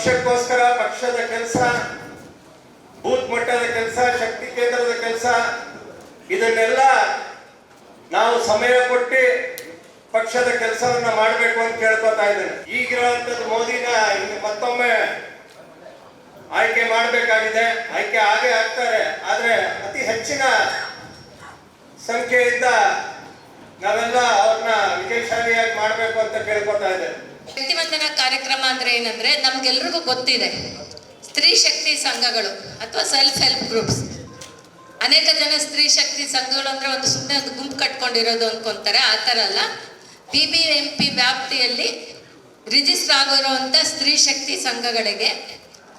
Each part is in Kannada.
ಪಕ್ಷಕ್ಕೋಸ್ಕರ, ಪಕ್ಷದ ಕೆಲಸ, ಬೂತ್ ಮಟ್ಟದ ಕೆಲಸ, ಶಕ್ತಿ ಕೇಂದ್ರದ ಕೆಲಸ, ಇದನ್ನೆಲ್ಲ ನಾವು ಸಮಯ ಕೊಟ್ಟು ಪಕ್ಷದ ಕೆಲಸವನ್ನ ಮಾಡಬೇಕು ಅಂತ ಕೇಳ್ಕೊತಾ ಇದ್ದೇನೆ. ಈಗಿರುವಂತದ್ದು ಮೋದಿನ ಇನ್ನು ಮತ್ತೊಮ್ಮೆ ಆಯ್ಕೆ ಮಾಡಬೇಕಾಗಿದೆ. ಆಯ್ಕೆ ಆಗೇ ಆಗ್ತಾರೆ. ಆದ್ರೆ ಅತಿ ಹೆಚ್ಚಿನ ಸಂಖ್ಯೆಯಿಂದ ನಾವೆಲ್ಲ ಅವ್ರನ್ನ ವಿಜಯಶಾಲಿಯಾಗಿ ಮಾಡಬೇಕು ಅಂತ ಕೇಳ್ಕೊತಾ ಇದ್ದೇನೆ. ಶಕ್ತಿವಂದನ ಕಾರ್ಯಕ್ರಮ ಅಂದ್ರೆ ಏನಂದ್ರೆ ನಮ್ಗೆಲ್ರಿಗೂ ಗೊತ್ತಿದೆ. ಸ್ತ್ರೀ ಶಕ್ತಿ ಸಂಘಗಳು ಅಥವಾ ಸೆಲ್ಫ್ ಹೆಲ್ಪ್ ಗ್ರೂಪ್ಸ್ ಅನೇಕ ಜನ ಸ್ತ್ರೀ ಶಕ್ತಿ ಸಂಘಗಳು ಅಂದ್ರೆ ಒಂದು ಸುಮ್ಮನೆ ಒಂದು ಗುಂಪು ಕಟ್ಕೊಂಡಿರೋದು ಅನ್ಕೊಂತಾರೆ. ಆ ಥರ ಅಲ್ಲ. ಬಿ ಬಿ ಎಂ ಪಿ ವ್ಯಾಪ್ತಿಯಲ್ಲಿ ರಿಜಿಸ್ಟರ್ ಆಗಿರುವಂಥ ಸ್ತ್ರೀ ಶಕ್ತಿ ಸಂಘಗಳಿಗೆ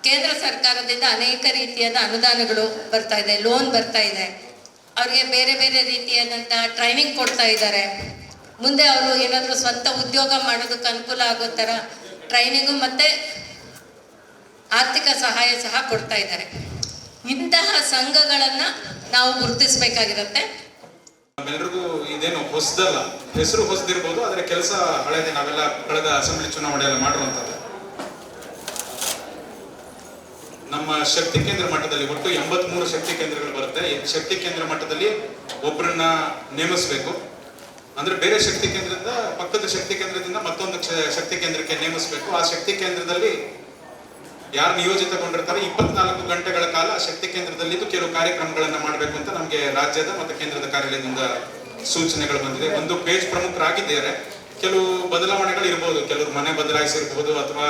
ಕೇಂದ್ರ ಸರ್ಕಾರದಿಂದ ಅನೇಕ ರೀತಿಯಾದ ಅನುದಾನಗಳು ಬರ್ತಾ ಇದೆ ಲೋನ್ ಬರ್ತಾ ಇದೆ. ಅವ್ರಿಗೆ ಬೇರೆ ಬೇರೆ ರೀತಿಯಾದಂಥ ಟ್ರೈನಿಂಗ್ ಕೊಡ್ತಾ ಇದ್ದಾರೆ. ಮುಂದೆ ಅವರು ಏನಾದರೂ ಸ್ವಂತ ಉದ್ಯೋಗ ಮಾಡೋದಕ್ಕೆ ಅನುಕೂಲ ಆಗೋ ಥರ ಟ್ರೈನಿಂಗು ಮತ್ತು ಆರ್ಥಿಕ ಸಹಾಯ ಸಹ ಕೊಡ್ತಾ ಇದ್ದಾರೆ. ಇಂತಹ ಸಂಘಗಳನ್ನು ನಾವು ಗುರುತಿಸಬೇಕಾಗಿರುತ್ತೆ. ನಮ್ಮೆಲ್ರಿಗೂ ಇದೇನು ಹೊಸದಲ್ಲ. ಹೆಸರು ಹೊಸದಿರ್ಬೋದು, ಆದರೆ ಕೆಲಸ ಹಳೆದೇ ನಾವೆಲ್ಲ ಕಳೆದ ಅಸೆಂಬ್ಲಿ ಚುನಾವಣೆಯಲ್ಲಿ ಮಾಡಿರುವಂಥದ್ದು. ನಮ್ಮ ಶಕ್ತಿ ಕೇಂದ್ರ ಮಟ್ಟದಲ್ಲಿ ಒಟ್ಟು ಎಂಬತ್ಮೂರು ಶಕ್ತಿ ಕೇಂದ್ರಗಳು ಬರುತ್ತೆ. ಶಕ್ತಿ ಕೇಂದ್ರ ಮಟ್ಟದಲ್ಲಿ ಒಬ್ಬರನ್ನ ನೇಮಿಸಬೇಕು. ಅಂದ್ರೆ ಬೇರೆ ಶಕ್ತಿ ಕೇಂದ್ರದಿಂದ, ಪಕ್ಕದ ಶಕ್ತಿ ಕೇಂದ್ರದಿಂದ ಮತ್ತೊಂದು ಶಕ್ತಿ ಕೇಂದ್ರಕ್ಕೆ ನೇಮಿಸಬೇಕು. ಆ ಶಕ್ತಿ ಕೇಂದ್ರದಲ್ಲಿ ಯಾರು ನಿಯೋಜಿತಗೊಂಡಿರ್ತಾರೆ, ಇಪ್ಪತ್ನಾಲ್ಕು ಗಂಟೆಗಳ ಕಾಲ ಶಕ್ತಿ ಕೇಂದ್ರದಲ್ಲಿದ್ದು ಕೆಲವು ಕಾರ್ಯಕ್ರಮಗಳನ್ನ ಮಾಡಬೇಕು ಅಂತ ನಮಗೆ ರಾಜ್ಯದ ಮತ್ತು ಕೇಂದ್ರದ ಕಾರ್ಯಾಲಯದಿಂದ ಸೂಚನೆಗಳು ಬಂದಿದೆ. ಒಂದು ಪೇಜ್ ಪ್ರಮುಖರಾಗಿದ್ದಾರೆ. ಕೆಲವು ಬದಲಾವಣೆಗಳು ಇರ್ಬೋದು. ಕೆಲವರು ಮನೆ ಬದಲಾಯಿಸಿರ್ಬೋದು ಅಥವಾ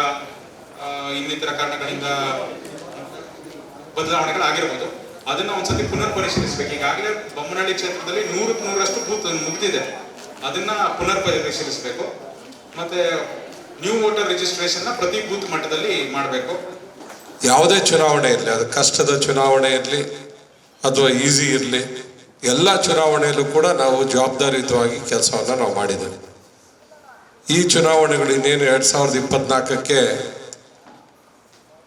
ಇನ್ನಿತರ ಕಾರಣಗಳಿಂದ ಬದಲಾವಣೆಗಳಾಗಿರ್ಬೋದು. ಅದನ್ನ ಒಂದ್ಸತಿ ಪುನರ್ ಪರಿಶೀಲಿಸಬೇಕು ಈಗಾಗಲೇ ಬೊಮ್ಮನಹಳ್ಳಿ ಕ್ಷೇತ್ರದಲ್ಲಿ ನೂರಕ್ಕೆ ನೂರಷ್ಟು ಬೂತ್ ಮುಗ್ದಿದೆ. ಅದನ್ನ ಪುನರ್ ಪರಿಶೀಲಿಸಬೇಕು ಮತ್ತೆ ನ್ಯೂ ವೋಟರ್ ರಿಜಿಸ್ಟ್ರೇಷನ್ ಪ್ರತಿ ಬೂತ್ ಮಟ್ಟದಲ್ಲಿ ಮಾಡಬೇಕು. ಯಾವುದೇ ಚುನಾವಣೆ ಇರಲಿ, ಅದು ಕಷ್ಟದ ಚುನಾವಣೆ ಇರಲಿ, ಅಥವಾ ಈಸಿ ಇರಲಿ, ಎಲ್ಲ ಚುನಾವಣೆಯಲ್ಲೂ ಕೂಡ ನಾವು ಜವಾಬ್ದಾರಿಯುತವಾಗಿ ಕೆಲಸವನ್ನು ನಾವು ಮಾಡಿದ್ದೇವೆ. ಈ ಚುನಾವಣೆಗಳು ಇನ್ನೇನು ಎರಡು ಸಾವಿರದ ಇಪ್ಪತ್ನಾಲ್ಕಕ್ಕೆ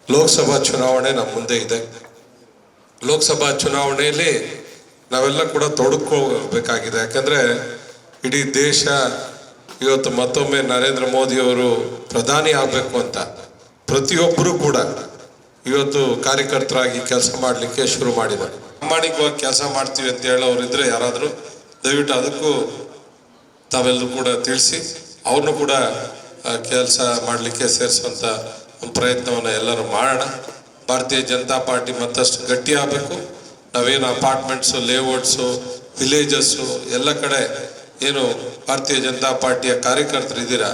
ಲೋಕಸಭಾ ಚುನಾವಣೆ ನಮ್ಮ ಮುಂದೆ ಇದೆ. ಲೋಕಸಭಾ ಚುನಾವಣೆಯಲ್ಲಿ ನಾವೆಲ್ಲ ಕೂಡ ತೊಡಕೋಬೇಕಾಗಿದೆ ಯಾಕಂದರೆ ಇಡೀ ದೇಶ ಇವತ್ತು ಮತ್ತೊಮ್ಮೆ ನರೇಂದ್ರ ಮೋದಿಯವರು ಪ್ರಧಾನಿ ಆಗಬೇಕು ಅಂತ. ಪ್ರತಿಯೊಬ್ಬರೂ ಕೂಡ ಇವತ್ತು ಕಾರ್ಯಕರ್ತರಾಗಿ ಕೆಲಸ ಮಾಡಲಿಕ್ಕೆ ಶುರು ಮಾಡಿದ್ದಾರೆ. ಪ್ರಾಮಾಣಿಕವಾಗಿ ಕೆಲಸ ಮಾಡ್ತೀವಿ ಅಂತ ಹೇಳೋರಿದ್ರೆ ಯಾರಾದರೂ, ದಯವಿಟ್ಟು ಅದಕ್ಕೂ ತಾವೆಲ್ಲರೂ ಕೂಡ ತಿಳಿಸಿ, ಅವ್ರನ್ನೂ ಕೂಡ ಕೆಲಸ ಮಾಡಲಿಕ್ಕೆ ಸೇರಿಸುವಂಥ ಒಂದು ಪ್ರಯತ್ನವನ್ನು ಎಲ್ಲರೂ ಮಾಡೋಣ. ಭಾರತೀಯ ಜನತಾ ಪಾರ್ಟಿ ಮತ್ತಷ್ಟು ಗಟ್ಟಿ ಆಗಬೇಕು. ನಾವೇನು ಅಪಾರ್ಟ್ಮೆಂಟ್ಸು ಲೇಔಟ್ಸು ವಿಲೇಜಸ್ಸು ಎಲ್ಲ ಕಡೆ ಏನು ಭಾರತೀಯ ಜನತಾ ಪಾರ್ಟಿಯ ಕಾರ್ಯಕರ್ತರು ಇದ್ದೀರಾ?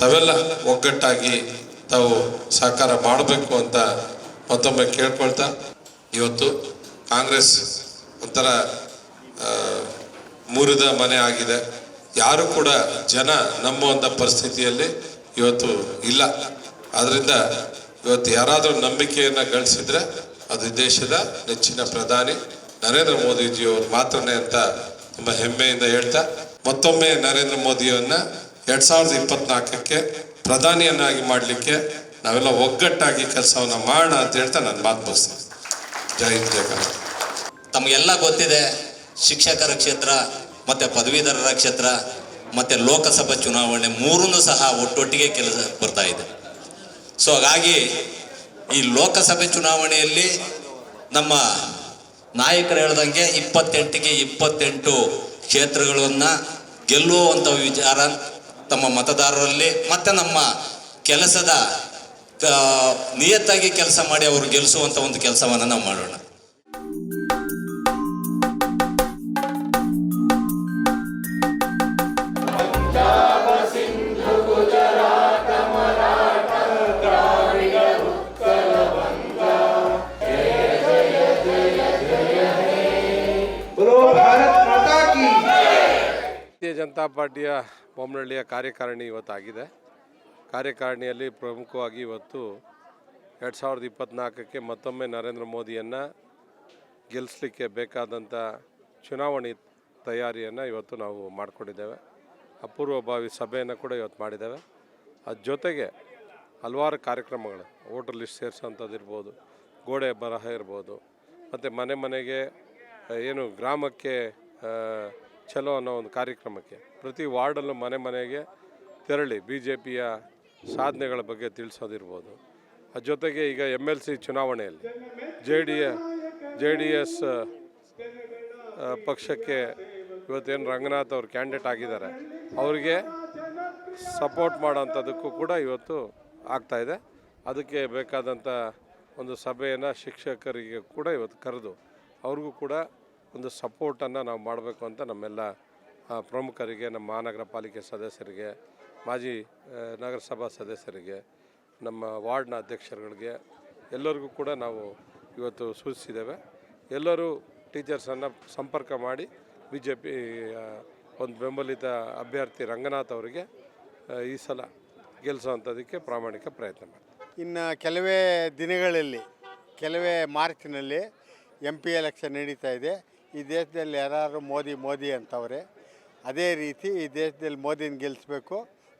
ತಾವೆಲ್ಲ ಒಗ್ಗಟ್ಟಾಗಿ ತಾವು ಸಹಕಾರ ಮಾಡಬೇಕು ಅಂತ ಮತ್ತೊಮ್ಮೆ ಕೇಳ್ಕೊಳ್ತಾ ಇವತ್ತು ಕಾಂಗ್ರೆಸ್ ಒಂಥರ ಮುರಿದ ಮನೆ ಆಗಿದೆ. ಯಾರು ಕೂಡ ಜನ ನಂಬುವಂಥ ಪರಿಸ್ಥಿತಿಯಲ್ಲಿ ಇವತ್ತು ಇಲ್ಲ. ಆದ್ದರಿಂದ ಇವತ್ತು ಯಾರಾದರೂ ನಂಬಿಕೆಯನ್ನು ಗಳಿಸಿದ್ರೆ ಅದು ದೇಶದ ನೆಚ್ಚಿನ ಪ್ರಧಾನಿ ನರೇಂದ್ರ ಮೋದಿಜಿಯವರು ಮಾತ್ರನೇ ಅಂತ ತುಂಬ ಹೆಮ್ಮೆಯಿಂದ ಹೇಳ್ತಾ ಮತ್ತೊಮ್ಮೆ ನರೇಂದ್ರ ಮೋದಿಯವನ್ನ ಎರಡ್ ಸಾವಿರದ ಇಪ್ಪತ್ನಾಲ್ಕಕ್ಕೆ ಪ್ರಧಾನಿಯನ್ನಾಗಿ ಮಾಡಲಿಕ್ಕೆ ನಾವೆಲ್ಲ ಒಗ್ಗಟ್ಟಾಗಿ ಕೆಲಸವನ್ನ ಮಾಡೋಣ ಅಂತ ಹೇಳ್ತಾ ನಾನು ಮಾತು ಮುಗಿಸ್ತೇನೆ. ಜೈ ಹಿಂದ್ ತಮಗೆಲ್ಲ ಗೊತ್ತಿದೆ, ಶಿಕ್ಷಕರ ಕ್ಷೇತ್ರ, ಮತ್ತು ಪದವೀಧರರ ಕ್ಷೇತ್ರ, ಮತ್ತು ಲೋಕಸಭಾ ಚುನಾವಣೆ ಮೂರೂ ಸಹ ಒಟ್ಟೊಟ್ಟಿಗೆ ಕೆಲಸ ಬರ್ತಾ ಇದೆ. ಸೊ ಹಾಗಾಗಿ ಈ ಲೋಕಸಭೆ ಚುನಾವಣೆಯಲ್ಲಿ ನಮ್ಮ ನಾಯಕರು ಹೇಳ್ದಂಗೆ ಇಪ್ಪತ್ತೆಂಟಿಗೆ ಇಪ್ಪತ್ತೆಂಟು ಕ್ಷೇತ್ರಗಳನ್ನ ಗೆಲ್ಲುವಂಥ ವಿಚಾರ ತಮ್ಮ ಮತದಾರರಲ್ಲಿ, ಮತ್ತು ನಮ್ಮ ಕೆಲಸದ ನಿಯತ್ತಾಗಿ ಕೆಲಸ ಮಾಡಿ ಅವರು ಗೆಲ್ಲಿಸುವಂಥ ಒಂದು ಕೆಲಸವನ್ನು ನಾವು ಮಾಡೋಣ. ಭಾರತೀಯ ಜನತಾ ಪಾರ್ಟಿಯ ಬೊಮ್ಮನಹಳ್ಳಿಯ ಕಾರ್ಯಕಾರಿಣಿ ಇವತ್ತಾಗಿದೆ. ಕಾರ್ಯಕಾರಿಣಿಯಲ್ಲಿ ಪ್ರಮುಖವಾಗಿ ಇವತ್ತು ಎರಡು ಸಾವಿರದ ಇಪ್ಪತ್ತ್ನಾಲ್ಕಕ್ಕೆ ಮತ್ತೊಮ್ಮೆ ನರೇಂದ್ರ ಮೋದಿಯನ್ನು ಗೆಲ್ಲಿಸ್ಲಿಕ್ಕೆ ಬೇಕಾದಂಥ ಚುನಾವಣೆ ತಯಾರಿಯನ್ನು ಇವತ್ತು ನಾವು ಮಾಡಿಕೊಂಡಿದ್ದೇವೆ. ಅಪೂರ್ವಭಾವಿ ಸಭೆಯನ್ನು ಕೂಡ ಇವತ್ತು ಮಾಡಿದ್ದೇವೆ. ಅದ್ರ ಜೊತೆಗೆ ಹಲವಾರು ಕಾರ್ಯಕ್ರಮಗಳು, ವೋಟರ್ ಲಿಸ್ಟ್ ಸೇರಿಸೋಂಥದ್ದು ಇರ್ಬೋದು, ಗೋಡೆ ಬರಹ ಇರ್ಬೋದು, ಮತ್ತು ಮನೆ ಮನೆಗೆ, ಏನು ಗ್ರಾಮಕ್ಕೆ ಚಲೋ ಅನ್ನೋ ಒಂದು ಕಾರ್ಯಕ್ರಮಕ್ಕೆ ಪ್ರತಿ ವಾರ್ಡಲ್ಲೂ ಮನೆ ಮನೆಗೆ ತೆರಳಿ ಬಿ ಜೆ ಪಿಯ ಸಾಧನೆಗಳ ಬಗ್ಗೆ ತಿಳಿಸೋದಿರ್ಬೋದು. ಅದ ಜೊತೆಗೆ ಈಗ ಎಂ ಎಲ್ ಸಿ ಚುನಾವಣೆಯಲ್ಲಿ J D J D S ಪಕ್ಷಕ್ಕೆ ಇವತ್ತೇನು ರಂಗನಾಥ್ ಅವರು ಕ್ಯಾಂಡಿಡೇಟ್ ಆಗಿದ್ದಾರೆ, ಅವರಿಗೆ ಸಪೋರ್ಟ್ ಮಾಡೋಂಥದ್ದಕ್ಕೂ ಕೂಡ ಇವತ್ತು ಆಗ್ತಾ ಇದೆ. ಅದಕ್ಕೆ ಬೇಕಾದಂಥ ಒಂದು ಸಭೆಯನ್ನು ಶಿಕ್ಷಕರಿಗೆ ಕೂಡ ಇವತ್ತು ಕರೆದು ಅವ್ರಿಗೂ ಕೂಡ ಒಂದು ಸಪೋರ್ಟನ್ನು ನಾವು ಮಾಡಬೇಕು ಅಂತ ನಮ್ಮೆಲ್ಲ ಪ್ರಮುಖರಿಗೆ, ನಮ್ಮ ಮಹಾನಗರ ಪಾಲಿಕೆ ಸದಸ್ಯರಿಗೆ, ಮಾಜಿ ನಗರಸಭಾ ಸದಸ್ಯರಿಗೆ, ನಮ್ಮ ವಾರ್ಡ್ನ ಅಧ್ಯಕ್ಷರುಗಳಿಗೆ ಎಲ್ಲರಿಗೂ ಕೂಡ ನಾವು ಇವತ್ತು ಸೂಚಿಸಿದ್ದೇವೆ. ಎಲ್ಲರೂ ಟೀಚರ್ಸನ್ನು ಸಂಪರ್ಕ ಮಾಡಿ ಬಿ ಜೆ ಪಿ ಒಂದು ಬೆಂಬಲಿತ ಅಭ್ಯರ್ಥಿ ರಂಗನಾಥ್ ಅವರಿಗೆ ಈ ಸಲ ಗೆಲ್ಲಿಸೋವಂಥದ್ದಕ್ಕೆ ಪ್ರಾಮಾಣಿಕ ಪ್ರಯತ್ನ ಮಾಡ್ತೀವಿ. ಇನ್ನು ಕೆಲವೇ ದಿನಗಳಲ್ಲಿ, ಕೆಲವೇ ಮಾರ್ಚ್ನಲ್ಲಿ ಎಂ ಪಿ ಎಲೆಕ್ಷನ್ ನಡೀತಾ ಇದೆ. ಈ ದೇಶದಲ್ಲಿ ಯಾರು ಮೋದಿ ಮೋದಿ ಅಂತವ್ರೆ, ಅದೇ ರೀತಿ ಈ ದೇಶದಲ್ಲಿ ಮೋದಿನ ಗೆಲ್ಲಿಸ್ಬೇಕು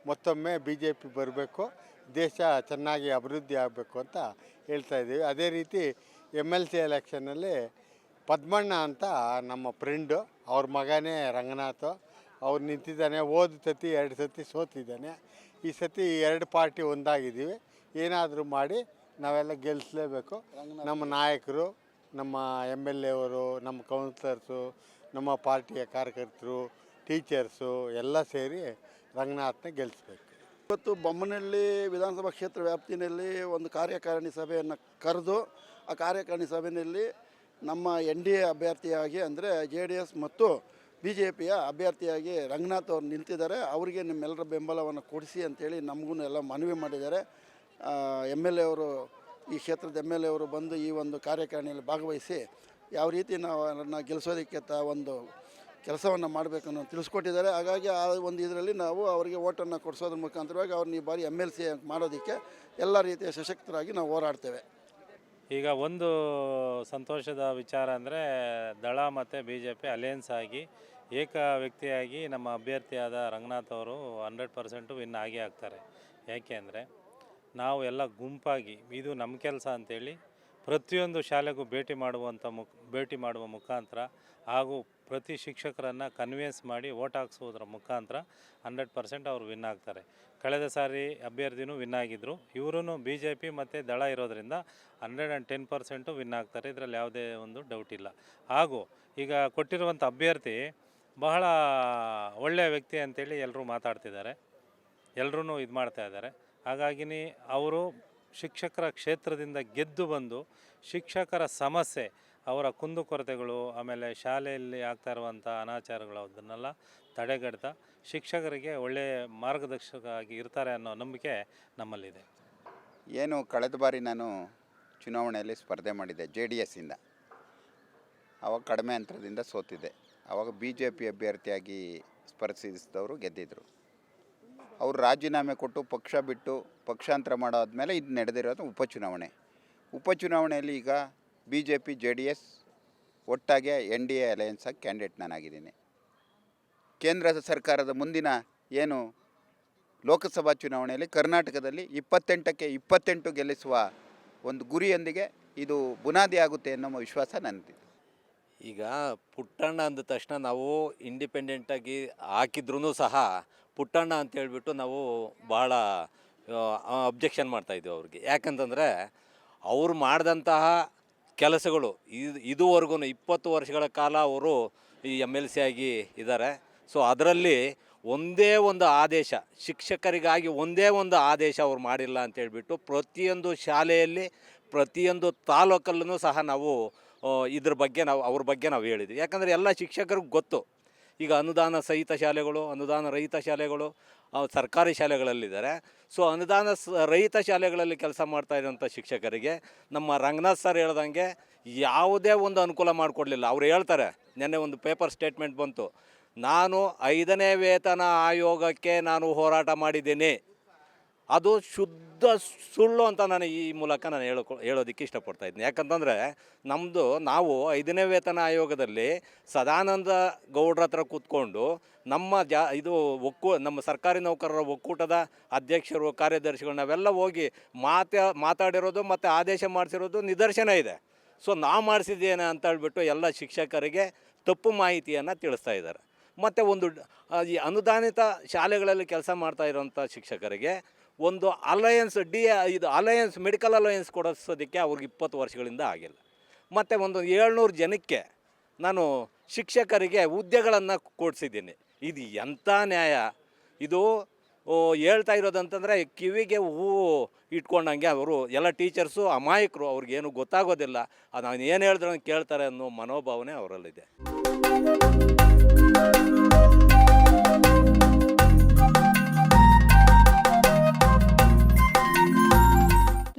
ಮತ್ತೊಮ್ಮೆ ಬಿ ಜೆ ಪಿ ಬರಬೇಕು, ದೇಶ ಚೆನ್ನಾಗಿ ಅಭಿವೃದ್ಧಿ ಆಗಬೇಕು ಅಂತ ಹೇಳ್ತಾ ಇದ್ದೀವಿ. ಅದೇ ರೀತಿ ಎಂ ಎಲ್ ಸಿ ಎಲೆಕ್ಷನಲ್ಲಿ ಪದ್ಮಣ್ಣ ಅಂತ ನಮ್ಮ ಫ್ರೆಂಡು ಅವ್ರ ಮಗನೇ ರಂಗನಾಥ್, ಅವ್ರು ನಿಂತಿದ್ದಾನೆ, ಹೋದ ಸತಿ, ಎರಡು ಸತಿ ಸೋತಿದ್ದಾನೆ. ಈ ಸತಿ ಎರಡು ಪಾರ್ಟಿ ಒಂದಾಗಿದ್ದೀವಿ. ಏನಾದರೂ ಮಾಡಿ ನಾವೆಲ್ಲ ಗೆಲ್ಲಿಸ್ಲೇಬೇಕು ನಮ್ಮ ನಾಯಕರು ನಮ್ಮ ಎಂ ಎಲ್ ಎ ಅವರು, ನಮ್ಮ ಕೌನ್ಸಿಲರ್ಸು ನಮ್ಮ ಪಾರ್ಟಿಯ ಕಾರ್ಯಕರ್ತರು ಟೀಚರ್ಸು ಎಲ್ಲ ಸೇರಿ ರಂಗನಾಥ್ನ ಗೆಲ್ಲಿಸ್ಬೇಕು ಇವತ್ತು ಬೊಮ್ಮನಹಳ್ಳಿ ವಿಧಾನಸಭಾ ಕ್ಷೇತ್ರ ವ್ಯಾಪ್ತಿನಲ್ಲಿ ಒಂದು ಕಾರ್ಯಕಾರಿಣಿ ಸಭೆಯನ್ನು ಕರೆದು, ಆ ಕಾರ್ಯಕಾರಿಣಿ ಸಭೆಯಲ್ಲಿ ನಮ್ಮ ಎನ್ ಡಿ ಎ ಅಭ್ಯರ್ಥಿಯಾಗಿ ಅಂದರೆ ಜೆ ಡಿ ಎಸ್ ಮತ್ತು ಬಿ ಜೆ ಪಿಯ ಅಭ್ಯರ್ಥಿಯಾಗಿ ರಂಗನಾಥ್ ಅವರು ನಿಂತಿದ್ದಾರೆ. ಅವರಿಗೆ ನಿಮ್ಮೆಲ್ಲರ ಬೆಂಬಲವನ್ನು ಕೊಡಿಸಿ ಅಂತೇಳಿ ನಮಗೂ ಎಲ್ಲ ಮನವಿ ಮಾಡಿದ್ದಾರೆ. ಎಂ ಎಲ್ ಎ ಅವರು ಈ ಕ್ಷೇತ್ರದ ಎಂ ಎಲ್ ಎ ಅವರು ಬಂದು ಈ ಒಂದು ಕಾರ್ಯಕಾರಿಣಿಯಲ್ಲಿ ಭಾಗವಹಿಸಿ ಯಾವ ರೀತಿ ನಾವು ಅದನ್ನು ಗೆಲ್ಲಿಸೋದಕ್ಕೆ ತ ಒಂದು ಕೆಲಸವನ್ನು ಮಾಡಬೇಕು ಅನ್ನೋ ತಿಳಿಸ್ಕೊಟ್ಟಿದ್ದಾರೆ. ಹಾಗಾಗಿ ಆ ಒಂದು ಇದರಲ್ಲಿ ನಾವು ಅವರಿಗೆ ಓಟನ್ನು ಕೊಡಿಸೋದ್ರ ಮುಖಾಂತರವಾಗಿ ಅವ್ರನ್ನ ಈ ಬಾರಿ ಎಂ ಎಲ್ ಸಿ ಮಾಡೋದಕ್ಕೆ ಎಲ್ಲ ರೀತಿಯ ಸಶಕ್ತರಾಗಿ ನಾವು ಹೋರಾಡ್ತೇವೆ. ಈಗ ಒಂದು ಸಂತೋಷದ ವಿಚಾರ ಅಂದರೆ ದಳ ಮತ್ತು ಬಿ ಜೆ ಪಿ ಅಲಯನ್ಸ್ ಆಗಿ ಏಕ ವ್ಯಕ್ತಿಯಾಗಿ ನಮ್ಮ ಅಭ್ಯರ್ಥಿಯಾದ ರಂಗನಾಥ್ ಅವರು ಹಂಡ್ರೆಡ್ ಪರ್ಸೆಂಟು ವಿನ್ ಆಗೇ ಆಗ್ತಾರೆ. ಯಾಕೆ ಅಂದರೆ ನಾವು ಎಲ್ಲ ಗುಂಪಾಗಿ, ಇದು ನಮ್ಮ ಕೆಲಸ ಅಂತೇಳಿ ಪ್ರತಿಯೊಂದು ಶಾಲೆಗೂ ಭೇಟಿ ಮಾಡುವಂಥ ಮುಖ ಭೇಟಿ ಮಾಡುವ ಮುಖಾಂತರ ಹಾಗೂ ಪ್ರತಿ ಶಿಕ್ಷಕರನ್ನು ಕನ್ವಿನ್ಸ್ ಮಾಡಿ ಓಟ್ ಹಾಕ್ಸೋದ್ರ ಮುಖಾಂತರ ಹಂಡ್ರೆಡ್ ಪರ್ಸೆಂಟ್ ಅವರು ವಿನ್ ಆಗ್ತಾರೆ. ಕಳೆದ ಸಾರಿ ಅಭ್ಯರ್ಥಿನೂ ವಿನ್ ಆಗಿದ್ದರು ಇವರೂ ಬಿ ಜೆ ಪಿ ಮತ್ತು ದಳ ಇರೋದರಿಂದ hundred and ten percent win ಆಗ್ತಾರೆ. ಇದರಲ್ಲಿ ಯಾವುದೇ ಒಂದು ಡೌಟ್ ಇಲ್ಲ. ಹಾಗೂ ಈಗ ಕೊಟ್ಟಿರುವಂಥ ಅಭ್ಯರ್ಥಿ ಬಹಳ ಒಳ್ಳೆಯ ವ್ಯಕ್ತಿ ಅಂತೇಳಿ ಎಲ್ಲರೂ ಮಾತಾಡ್ತಿದ್ದಾರೆ. ಎಲ್ಲರೂ ಇದು ಮಾಡ್ತಾ ಇದ್ದಾರೆ. ಹಾಗಾಗಿನೇ ಅವರು ಶಿಕ್ಷಕರ ಕ್ಷೇತ್ರದಿಂದ ಗೆದ್ದು ಬಂದು ಶಿಕ್ಷಕರ ಸಮಸ್ಯೆ, ಅವರ ಕುಂದುಕೊರತೆಗಳು ಆಮೇಲೆ ಶಾಲೆಯಲ್ಲಿ ಆಗ್ತಾ ಇರುವಂಥ ಅನಾಚಾರಗಳು ಅದನ್ನೆಲ್ಲ ತಡೆಗಡ್ತಾ ಶಿಕ್ಷಕರಿಗೆ ಒಳ್ಳೆಯ ಮಾರ್ಗದರ್ಶಕ ಆಗಿ ಇರ್ತಾರೆ ಅನ್ನೋ ನಂಬಿಕೆ ನಮ್ಮಲ್ಲಿದೆ. ಏನು ಕಳೆದ ಬಾರಿ ನಾನು ಚುನಾವಣೆಯಲ್ಲಿ ಸ್ಪರ್ಧೆ ಮಾಡಿದ್ದೆ ಜೆ ಡಿ ಎಸ್ಸಿಂದ ಆವಾಗ ಕಡಿಮೆ ಅಂತರದಿಂದ ಸೋತಿದ್ದೆ. ಆವಾಗ ಬಿ ಜೆ ಪಿ ಅಭ್ಯರ್ಥಿಯಾಗಿ ಸ್ಪರ್ಧಿಸಿದವರು ಗೆದ್ದಿದ್ರು. ಅವರು ರಾಜೀನಾಮೆ ಕೊಟ್ಟು ಪಕ್ಷ ಬಿಟ್ಟು ಪಕ್ಷಾಂತರ ಮಾಡಾದ್ಮೇಲೆ ಇದು ನಡೆದಿರೋದು ಉಪಚುನಾವಣೆ. ಉಪಚುನಾವಣೆಯಲ್ಲಿ ಈಗ B J P J D S ಒಟ್ಟಾಗೆ N D A ಅಲಯನ್ಸಾಗಿ ಕ್ಯಾಂಡಿಡೇಟ್ ನಾನಾಗಿದ್ದೀನಿ ಕೇಂದ್ರ ಸರ್ಕಾರದ ಮುಂದಿನ ಏನು ಲೋಕಸಭಾ ಚುನಾವಣೆಯಲ್ಲಿ ಕರ್ನಾಟಕದಲ್ಲಿ ಇಪ್ಪತ್ತೆಂಟಕ್ಕೆ ಇಪ್ಪತ್ತೆಂಟು ಗೆಲ್ಲಿಸುವ ಒಂದು ಗುರಿಯೊಂದಿಗೆ ಇದು ಬುನಾದಿ ಆಗುತ್ತೆ ಅನ್ನೋ ವಿಶ್ವಾಸ ನನ್ನದಿದೆ. ಈಗ ಪುಟ್ಟಣ್ಣ ಅಂದ ತಕ್ಷಣ ನಾವು ಇಂಡಿಪೆಂಡೆಂಟಾಗಿ ಹಾಕಿದ್ರೂ ಸಹ ಪುಟ್ಟಣ್ಣ ಅಂತ ಹೇಳ್ಬಿಟ್ಟು ನಾವು ಭಾಳ ಅಬ್ಜೆಕ್ಷನ್ ಮಾಡ್ತಾಯಿದ್ವಿ ಅವ್ರಿಗೆ. ಯಾಕಂತಂದರೆ ಅವ್ರು ಮಾಡಿದಂತಹ ಕೆಲಸಗಳು, ಇದು ಇದುವರೆಗೂ ಇಪ್ಪತ್ತು ವರ್ಷಗಳ ಕಾಲ ಅವರು ಈ ಎಂ ಎಲ್ ಸಿ ಆಗಿ ಇದ್ದಾರೆ ಸೊ ಅದರಲ್ಲಿ ಒಂದೇ ಒಂದು ಆದೇಶ, ಶಿಕ್ಷಕರಿಗಾಗಿ ಒಂದೇ ಒಂದು ಆದೇಶ ಅವ್ರು ಮಾಡಿಲ್ಲ ಅಂತ ಹೇಳ್ಬಿಟ್ಟು ಪ್ರತಿಯೊಂದು ಶಾಲೆಯಲ್ಲಿ, ಪ್ರತಿಯೊಂದು ತಾಲೂಕಲ್ಲೂ ಸಹ ನಾವು ಇದ್ರ ಬಗ್ಗೆ ನಾವು, ಅವ್ರ ಬಗ್ಗೆ ನಾವು ಹೇಳಿದ್ವಿ. ಯಾಕಂದರೆ ಎಲ್ಲ ಶಿಕ್ಷಕರಿಗೆ ಗೊತ್ತು. ಈಗ ಅನುದಾನ ಸಹಿತ ಶಾಲೆಗಳು, ಅನುದಾನ ರಹಿತ ಶಾಲೆಗಳು ಸರ್ಕಾರಿ ಶಾಲೆಗಳಲ್ಲಿದ್ದಾರೆ. ಸೊ ಅನುದಾನ ಸ, ರಹಿತ ಶಾಲೆಗಳಲ್ಲಿ ಕೆಲಸ ಮಾಡ್ತಾ ಇದ್ದಂಥ ಶಿಕ್ಷಕರಿಗೆ ನಮ್ಮ ರಂಗನಾಥ್ ಸರ್ ಹೇಳ್ದಂಗೆ ಯಾವುದೇ ಒಂದು ಅನುಕೂಲ ಮಾಡಿಕೊಡ್ಲಿಲ್ಲ. ಅವ್ರು ಹೇಳ್ತಾರೆ, ನಿನ್ನೆ ಒಂದು ಪೇಪರ್ ಸ್ಟೇಟ್ಮೆಂಟ್ ಬಂತು. ನಾನು ಐದನೇ ವೇತನ ಆಯೋಗಕ್ಕೆ ನಾನು ಹೋರಾಟ ಮಾಡಿದ್ದೀನಿ. ಅದು ಶುದ್ಧ ಸುಳ್ಳು ಅಂತ ನಾನು ಈ ಮೂಲಕ ನಾನು ಹೇಳೋ ಹೇಳೋದಕ್ಕೆ ಇಷ್ಟಪಡ್ತಾ ಇದ್ದೀನಿ. ಯಾಕಂತಂದರೆ ನಮ್ಮದು ನಾವು ಐದನೇ ವೇತನ ಆಯೋಗದಲ್ಲಿ ಸದಾನಂದ ಗೌಡ್ರ ಹತ್ರ ಕೂತ್ಕೊಂಡು ನಮ್ಮ ಜಾ, ಇದು ಒಕ್ಕೂ, ನಮ್ಮ ಸರ್ಕಾರಿ ನೌಕರರ ಒಕ್ಕೂಟದ ಅಧ್ಯಕ್ಷರು, ಕಾರ್ಯದರ್ಶಿಗಳು ನಾವೆಲ್ಲ ಹೋಗಿ ಮಾತಾ, ಮಾತಾಡಿರೋದು ಮತ್ತು ಆದೇಶ ಮಾಡಿಸಿರೋದು ನಿದರ್ಶನ ಇದೆ. ಸೊ ನಾವು ಮಾಡಿಸಿದ್ದೇನೆ ಅಂತ ಹೇಳ್ಬಿಟ್ಟು ಎಲ್ಲ ಶಿಕ್ಷಕರಿಗೆ ತಪ್ಪು ಮಾಹಿತಿಯನ್ನು ತಿಳಿಸ್ತಾ ಇದ್ದಾರೆ. ಮತ್ತು ಒಂದು ಈ ಅನುದಾನಿತ ಶಾಲೆಗಳಲ್ಲಿ ಕೆಲಸ ಮಾಡ್ತಾ ಇರೋಂಥ ಶಿಕ್ಷಕರಿಗೆ ಒಂದು ಅಲಯನ್ಸ್ ಡಿ ಇದು ಅಲಯನ್ಸ್ ಮೆಡಿಕಲ್ ಅಲಯನ್ಸ್ ಕೊಡಿಸೋದಕ್ಕೆ ಅವ್ರಿಗೆ ಇಪ್ಪತ್ತು ವರ್ಷಗಳಿಂದ ಆಗಿಲ್ಲ. ಮತ್ತು ಒಂದು ಏಳ್ನೂರು ಜನಕ್ಕೆ ನಾನು ಶಿಕ್ಷಕರಿಗೆ ಹುದ್ದೆಗಳನ್ನು ಕೊಡಿಸಿದ್ದೀನಿ. ಇದು ಎಂಥ ನ್ಯಾಯ? ಇದು ಹೇಳ್ತಾ ಇರೋದಂತಂದರೆ ಕಿವಿಗೆ ಹೂವು ಇಟ್ಕೊಂಡಂಗೆ ಅವರು ಎಲ್ಲ ಟೀಚರ್ಸು ಅಮಾಯಕರು, ಅವ್ರಿಗೇನು ಗೊತ್ತಾಗೋದಿಲ್ಲ. ನಾನು ಏನು ಹೇಳಿದ್ರೆ ಕೇಳ್ತಾರೆ ಅನ್ನೋ ಮನೋಭಾವನೆ ಅವರಲ್ಲಿದೆ.